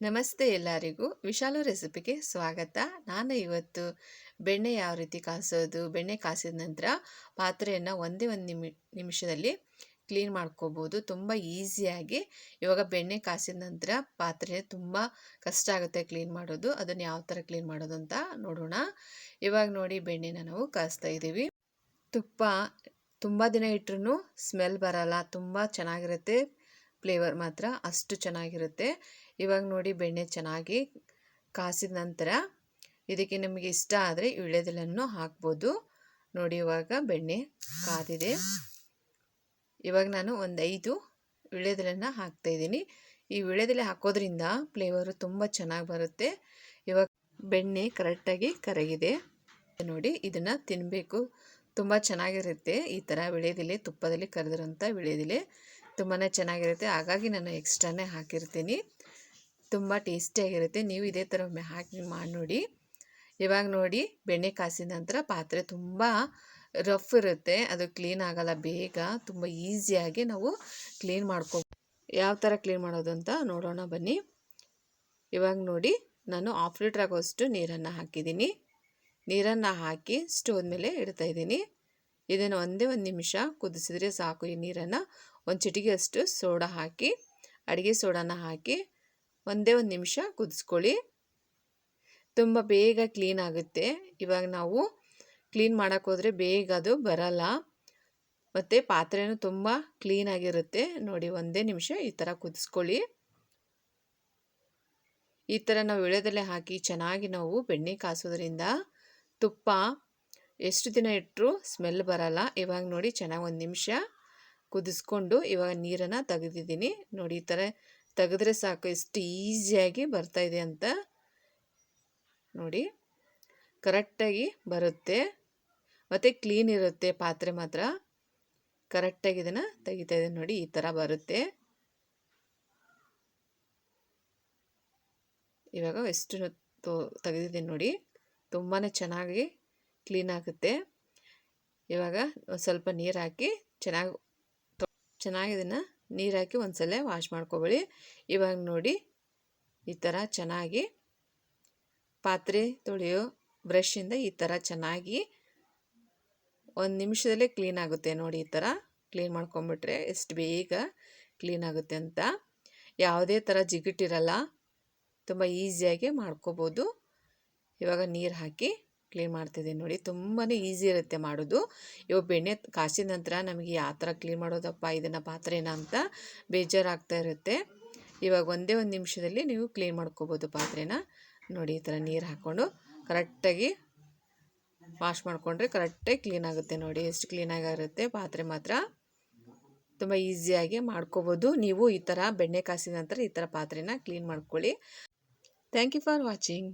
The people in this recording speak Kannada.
ನಮಸ್ತೆ ಎಲ್ಲರಿಗೂ. ವಿಶಾಲ ರೆಸಿಪಿಗೆ ಸ್ವಾಗತ. ನಾನು ಇವತ್ತು ಬೆಣ್ಣೆ ಯಾವ ರೀತಿ ಕಾಸೋದು, ಬೆಣ್ಣೆ ಕಾಸಿದ ನಂತರ ಪಾತ್ರೆಯನ್ನು ಒಂದೇ ಒಂದು ನಿಮಿ, ನಿಮಿಷದಲ್ಲಿ ಕ್ಲೀನ್ ಮಾಡ್ಕೋಬೋದು. ತುಂಬ ಈಸಿಯಾಗಿ ಇವಾಗ ಬೆಣ್ಣೆ ಕಾಸಿದ ನಂತರ ಪಾತ್ರೆ ತುಂಬ ಕಷ್ಟ ಆಗುತ್ತೆ ಕ್ಲೀನ್ ಮಾಡೋದು. ಅದನ್ನು ಯಾವ ಥರ ಕ್ಲೀನ್ ಮಾಡೋದು ಅಂತ ನೋಡೋಣ. ಇವಾಗ ನೋಡಿ ಬೆಣ್ಣೆನ ನಾವು ಕಾಸ್ತಾ ಇದ್ದೀವಿ. ತುಪ್ಪ ತುಂಬ ದಿನ ಇಟ್ಟರು ಸ್ಮೆಲ್ ಬರಲ್ಲ. ತುಂಬ ಚೆನ್ನಾಗಿರುತ್ತೆ. ಫ್ಲೇವರ್ ಮಾತ್ರ ಅಷ್ಟು ಚೆನ್ನಾಗಿರುತ್ತೆ. ಇವಾಗ ನೋಡಿ ಬೆಣ್ಣೆ ಚೆನ್ನಾಗಿ ಕಾಸಿದ ನಂತರ ಇದಕ್ಕೆ ನಿಮಗೆ ಇಷ್ಟ ಆದರೆ ವಿಳೆದೆಲನ್ನು ಹಾಕ್ಬೋದು. ನೋಡಿ ಇವಾಗ ಬೆಣ್ಣೆ ಕಾದಿದೆ. ಇವಾಗ ನಾನು ಒಂದು ಐದು ವಿಳೆದೆಲೆನ ಹಾಕ್ತಾಯಿದ್ದೀನಿ ಈ ವಿಳೆದೆಲೆ ಹಾಕೋದ್ರಿಂದ ಫ್ಲೇವರು ತುಂಬ ಚೆನ್ನಾಗಿ ಬರುತ್ತೆ. ಇವಾಗ ಬೆಣ್ಣೆ ಕರೆಕ್ಟಾಗಿ ಕರಗಿದೆ. ನೋಡಿ ಇದನ್ನು ತಿನ್ನಬೇಕು ತುಂಬ ಚೆನ್ನಾಗಿರುತ್ತೆ. ಈ ಥರ ವಿಳೆದೆಲೆ ತುಪ್ಪದಲ್ಲಿ ಕರೆದಿರೋಂಥ ವಿಳೆದೆಲೆ ತುಂಬಾ ಚೆನ್ನಾಗಿರುತ್ತೆ. ಹಾಗಾಗಿ ನಾನು ಎಕ್ಸ್ಟ್ರಾನೇ ಹಾಕಿರ್ತೀನಿ. ತುಂಬ ಟೇಸ್ಟಿಯಾಗಿರುತ್ತೆ ನೀವು ಇದೇ ಥರ ಒಮ್ಮೆ ಹಾಕಿ ಮಾಡಿ ನೋಡಿ. ಇವಾಗ ನೋಡಿ, ಬೆಣ್ಣೆ ಕಾಸಿದ ನಂತರ ಪಾತ್ರೆ ತುಂಬ ರಫ್ ಇರುತ್ತೆ. ಅದು ಕ್ಲೀನ್ ಆಗಲ್ಲ ಬೇಗ. ತುಂಬ ಈಸಿಯಾಗಿ ನಾವು ಕ್ಲೀನ್ ಮಾಡ್ಕೊ, ಯಾವ ಥರ ಕ್ಲೀನ್ ಮಾಡೋದು ಅಂತ ನೋಡೋಣ ಬನ್ನಿ. ಇವಾಗ ನೋಡಿ, ನಾನು ಹಾಫ್ ಲೀಟ್ರ್ ಆಗೋಷ್ಟು ನೀರನ್ನು ಹಾಕಿದ್ದೀನಿ. ನೀರನ್ನು ಹಾಕಿ ಸ್ಟೋವ್ ಮೇಲೆ ಇಡ್ತಾಯಿದ್ದೀನಿ ಇದನ್ನು ಒಂದೇ ಒಂದು ನಿಮಿಷ ಕುದಿಸಿದ್ರೆ ಸಾಕು ಈ ನೀರನ್ನು. ಒಂದು ಚಿಟಿಗೆಯಷ್ಟು ಸೋಡಾ ಹಾಕಿ, ಅಡುಗೆ ಸೋಡಾನ ಹಾಕಿ ಒಂದೇ ಒಂದು ನಿಮಿಷ ಕುದಿಸ್ಕೊಳ್ಳಿ. ತುಂಬ ಬೇಗ ಕ್ಲೀನ್ ಆಗುತ್ತೆ. ಇವಾಗ ನಾವು ಕ್ಲೀನ್ ಮಾಡೋಕ್ಕೋದ್ರೆ ಬೇಗ ಅದು ಬರಲ್ಲ. ಮತ್ತು ಪಾತ್ರೆನೂ ತುಂಬ ಕ್ಲೀನಾಗಿರುತ್ತೆ ನೋಡಿ, ಒಂದೇ ನಿಮಿಷ ಈ ಥರ ಕುದಿಸ್ಕೊಳ್ಳಿ. ಈ ಥರ ನಾವು ಎಳೆದಲ್ಲೇ ಹಾಕಿ ಚೆನ್ನಾಗಿ ನಾವು ಬೆಣ್ಣೆ ಕಾಸೋದ್ರಿಂದ ತುಪ್ಪ ಎಷ್ಟು ದಿನ ಇಟ್ಟರೂ ಸ್ಮೆಲ್ ಬರಲ್ಲ. ಇವಾಗ ನೋಡಿ, ಚೆನ್ನಾಗಿ ಒಂದು ನಿಮಿಷ ಕುದಿಸ್ಕೊಂಡು ಇವಾಗ ನೀರನ್ನು ತೆಗೆದಿದ್ದೀನಿ. ನೋಡಿ, ಈ ಥರ ತೆಗೆದ್ರೆ ಸಾಕು, ಎಷ್ಟು ಈಸಿಯಾಗಿ ಬರ್ತಾಯಿದೆ ಅಂತ. ನೋಡಿ, ಕರೆಕ್ಟಾಗಿ ಬರುತ್ತೆ. ಮತ್ತು ಕ್ಲೀನ್ ಇರುತ್ತೆ ಪಾತ್ರೆ ಮಾತ್ರ. ಕರೆಕ್ಟಾಗಿ ಇದನ್ನು ಇದೆ. ನೋಡಿ, ಈ ಥರ ಬರುತ್ತೆ. ಇವಾಗ ಎಷ್ಟು ತೆಗೆದಿದ್ದೀನಿ ನೋಡಿ. ತುಂಬಾ ಚೆನ್ನಾಗಿ ಕ್ಲೀನ್ ಆಗುತ್ತೆ. ಇವಾಗ ಸ್ವಲ್ಪ ನೀರು ಹಾಕಿ ಚೆನ್ನಾಗಿ ಚೆನ್ನಾಗಿ ಇದನ್ನು ನೀರು ಹಾಕಿ ಒಂದು ಸಲ ವಾಶ್ ಮಾಡ್ಕೊಬೇಡಿ. ಇವಾಗ ನೋಡಿ ಈ ಥರ ಚೆನ್ನಾಗಿ ಪಾತ್ರೆ ತೊಳೆಯೋ ಬ್ರಷಿಂದ ಈ ಥರ ಚೆನ್ನಾಗಿ ಒಂದು ನಿಮಿಷದಲ್ಲೇ ಕ್ಲೀನ್ ಆಗುತ್ತೆ ನೋಡಿ ಈ ಥರ ಕ್ಲೀನ್ ಮಾಡ್ಕೊಂಬಿಟ್ರೆ ಎಷ್ಟು ಬೇಗ ಕ್ಲೀನ್ ಆಗುತ್ತೆ ಅಂತ. ಯಾವುದೇ ಥರ ಜಿಗಿಟ್ಟಿರಲ್ಲ ತುಂಬ ಈಸಿಯಾಗಿ ಮಾಡ್ಕೋಬೋದು. ಇವಾಗ ನೀರು ಹಾಕಿ ಕ್ಲೀನ್ ಮಾಡ್ತಿದ್ದೀನಿ ನೋಡಿ. ತುಂಬಾ ಈಸಿ ಇರುತ್ತೆ ಮಾಡೋದು. ಇವಾಗ ಬೆಣ್ಣೆ ಕಾಸಿದ ನಂತರ ನಮಗೆ ಯಾವ ಥರ ಕ್ಲೀನ್ ಮಾಡೋದಪ್ಪ, ಇದನ್ನು ಪಾತ್ರೆನ ಅಂತ ಬೇಜಾರಾಗ್ತಾ ಇರುತ್ತೆ. ಇವಾಗ ಒಂದೇ ಒಂದು ನಿಮಿಷದಲ್ಲಿ ನೀವು ಕ್ಲೀನ್ ಮಾಡ್ಕೋಬೋದು ಪಾತ್ರೆನ. ನೋಡಿ ಈ ಥರ ನೀರು ಹಾಕ್ಕೊಂಡು ಕರೆಕ್ಟಾಗಿ ವಾಶ್ ಮಾಡಿಕೊಂಡ್ರೆ ಕರೆಕ್ಟಾಗಿ ಕ್ಲೀನ್ ಆಗುತ್ತೆ ನೋಡಿ. ಎಷ್ಟು ಕ್ಲೀನಾಗಿರುತ್ತೆ ಪಾತ್ರೆ ಮಾತ್ರ. ತುಂಬ ಈಸಿಯಾಗಿ ಮಾಡ್ಕೋಬೋದು. ನೀವು ಈ ಥರ ಬೆಣ್ಣೆ ಕಾಸಿದ ನಂತರ ಈ ಥರ ಪಾತ್ರೆನ ಕ್ಲೀನ್ ಮಾಡ್ಕೊಳ್ಳಿ. Thank you for watching.